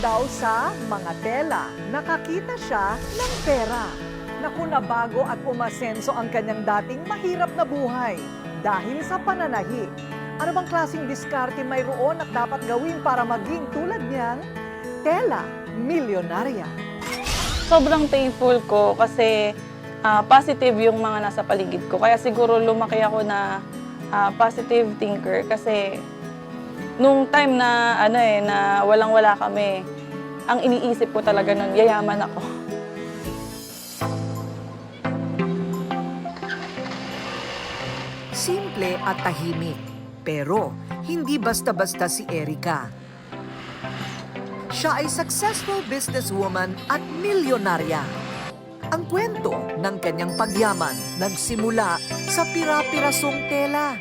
daw sa mga tela. Nakakita siya ng pera. Naku nabago at umasenso ang kanyang dating mahirap na buhay dahil sa pananahi. Ano bang klaseng diskarte mayroon at dapat gawin para maging tulad niyang tela milyonarya? sobrang thankful ko kasi ah, positive yung mga nasa paligid ko. Kaya siguro lumaki ako na ah, positive thinker kasi nung time na ano eh na walang-wala kami, ang iniisip ko talaga nun, yayaman ako. Simple at tahimik. Pero hindi basta-basta si Erika. Siya ay successful businesswoman at milyonarya. Ang kwento ng kanyang pagyaman nagsimula sa pira-pirasong tela.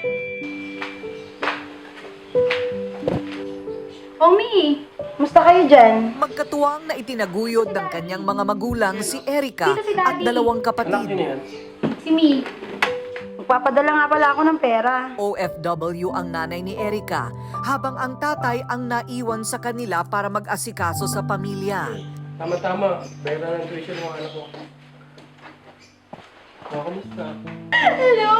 Omi, musta kayo dyan? Magkatuwang na itinaguyod ng kanyang mga magulang si Erika Dito si at Daddy. dalawang kapatid. Si Mi. Magpapadala nga pala ako ng pera. OFW ang nanay ni Erika, habang ang tatay ang naiwan sa kanila para mag-asikaso sa pamilya. Tama-tama. Bayaran ng tuition ng anak ko. Oh, kamusta? Hello,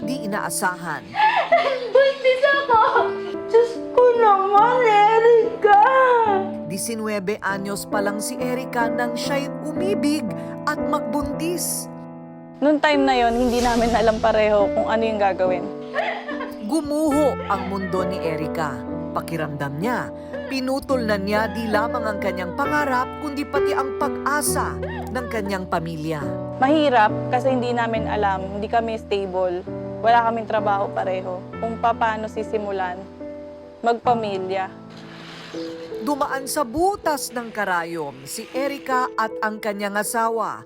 Di inaasahan, Buntis ako! Diyos ko naman, Erika! 19 anyos pa lang si Erika nang siya'y umibig at magbuntis. Noong time na yon hindi namin alam pareho kung ano yung gagawin. Gumuho ang mundo ni Erika. Pakiramdam niya, pinutol na niya di lamang ang kanyang pangarap kundi pati ang pag-asa ng kanyang pamilya. Mahirap kasi hindi namin alam, hindi kami stable, wala kaming trabaho pareho, kung paano sisimulan magpamilya. Dumaan sa butas ng karayom si Erika at ang kanyang asawa.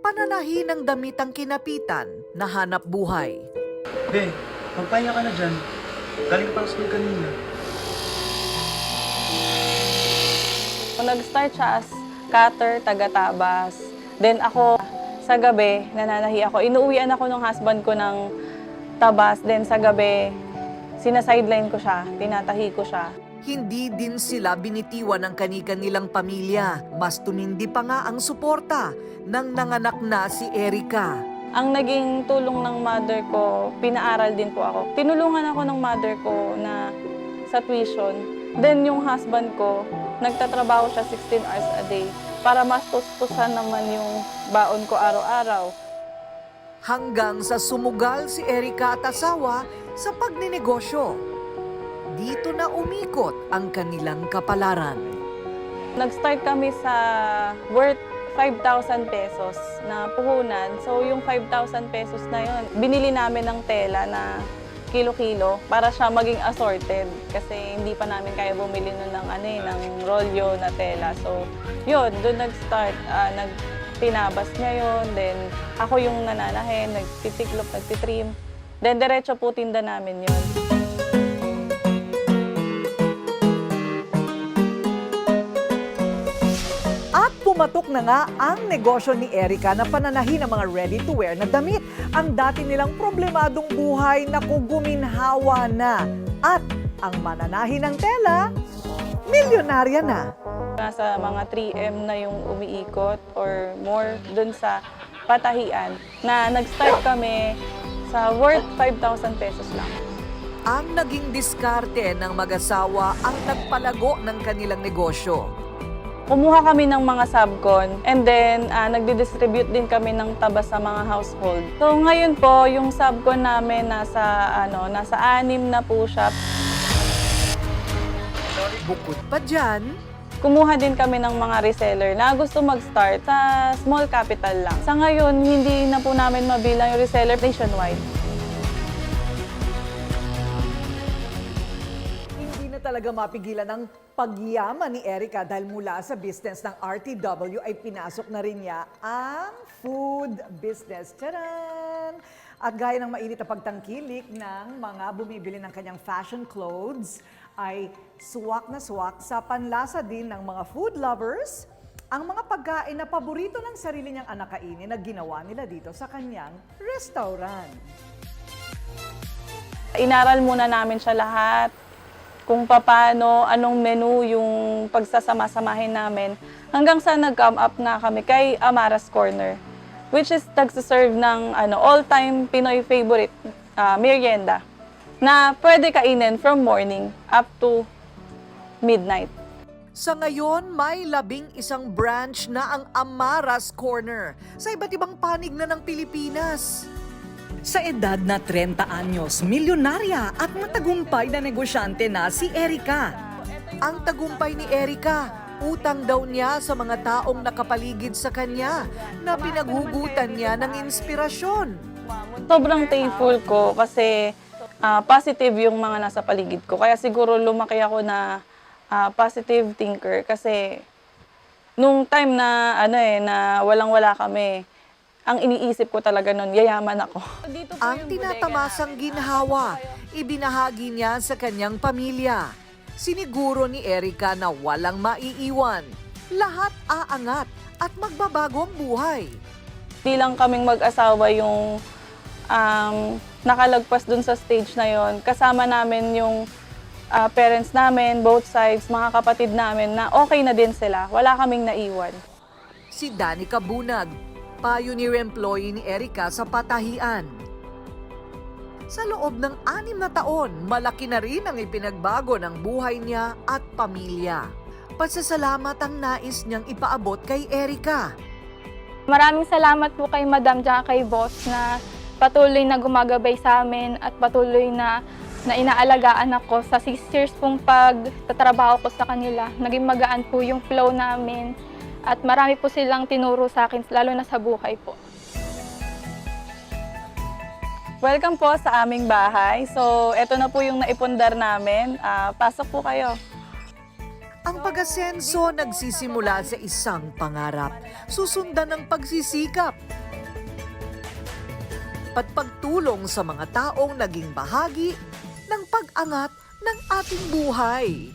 Pananahi ng damitang kinapitan na hanap buhay. Be, magpahinga ka na dyan. Galing pang school kanina. Kung nag-start siya as cutter, taga-tabas. Then ako, sa gabi, nananahi ako. Inuuwian ako ng husband ko ng tabas. Then sa gabi, sinasideline ko siya, tinatahi ko siya. Hindi din sila binitiwan ng kani-kanilang pamilya. Mas tumindi pa nga ang suporta ng nanganak na si Erika. Ang naging tulong ng mother ko, pinaaral din po ako. Tinulungan ako ng mother ko na sa tuition. Then yung husband ko, nagtatrabaho siya 16 hours a day para mas tustusan naman yung baon ko araw-araw. Hanggang sa sumugal si Erika at asawa sa pagninegosyo. Dito na umikot ang kanilang kapalaran. Nag-start kami sa worth 5,000 pesos na puhunan. So yung 5,000 pesos na yon, binili namin ng tela na kilo-kilo para siya maging assorted kasi hindi pa namin kaya bumili nun ng ano eh, ng rolyo na tela. So yun, doon nag-start, ah, nagtinabas niya yun, then ako yung nananahin, nagtitiklop, nagtitrim. Then diretso po tinda namin yun. At pumatok na nga ang negosyo ni Erika na pananahi ng mga ready-to-wear na damit. Ang dati nilang problemadong buhay na guminhawa na. At ang mananahi ng tela, milyonarya na. Nasa mga 3M na yung umiikot or more dun sa patahian na nag-start kami sa worth 5,000 pesos lang. Ang naging diskarte ng mag-asawa ang nagpalago ng kanilang negosyo. Kumuha kami ng mga subcon and then ah, nagdi-distribute din kami ng taba sa mga household. So ngayon po, yung subcon namin nasa ano, nasa anim na po siya. Bukod pa dyan, Kumuha din kami ng mga reseller na gusto mag-start sa small capital lang. Sa ngayon, hindi na po namin mabilang yung reseller nationwide. Hindi na talaga mapigilan ang pagyaman ni Erika dahil mula sa business ng RTW ay pinasok na rin niya ang food business. Charan! At gaya ng mainit na pagtangkilik ng mga bumibili ng kanyang fashion clothes, ay suwak na suwak sa panlasa din ng mga food lovers ang mga pagkain na paborito ng sarili niyang anak kainin na ginawa nila dito sa kanyang restaurant. Inaral muna namin siya lahat. kung paano, anong menu yung pagsasama-samahin namin. Hanggang sa nag-come up nga kami kay Amara's Corner, which is nagsiserve ng ano, all-time Pinoy favorite ah, merienda na pwede kainin from morning up to midnight. Sa ngayon, may labing isang branch na ang Amaras Corner sa iba't ibang panig na ng Pilipinas. Sa edad na 30 anyos, milyonarya at matagumpay na negosyante na si Erika. Ang tagumpay ni Erika, utang daw niya sa mga taong nakapaligid sa kanya na pinaghugutan niya ng inspirasyon. Sobrang thankful ko kasi ah, positive yung mga nasa paligid ko. Kaya siguro lumaki ako na ah, positive thinker kasi nung time na ano eh na walang-wala kami, ang iniisip ko talaga noon, yayaman ako. Ang tinatamasang ginhawa, ibinahagi niya sa kanyang pamilya. Siniguro ni Erika na walang maiiwan. Lahat aangat at magbabago ang buhay. Di lang kaming mag-asawa yung um, nakalagpas dun sa stage na yon. Kasama namin yung ah, parents namin, both sides, mga kapatid namin na okay na din sila. Wala kaming naiwan. Si Danica Bunag, pioneer employee ni Erika sa patahian. Sa loob ng anim na taon, malaki na rin ang ipinagbago ng buhay niya at pamilya. Pasasalamat ang nais niyang ipaabot kay Erika. Maraming salamat po kay Madam at kay Boss na patuloy na gumagabay sa amin at patuloy na na inaalagaan ako sa six years pong pagtatrabaho ko sa kanila. Naging magaan po yung flow namin at marami po silang tinuro sa akin, lalo na sa buhay po. Welcome po sa aming bahay. So, eto na po yung naipundar namin. Ah, pasok po kayo. Ang pag-asenso nagsisimula sa isang pangarap, susundan ng pagsisikap. At pagtulong sa mga taong naging bahagi ng pag-angat ng ating buhay.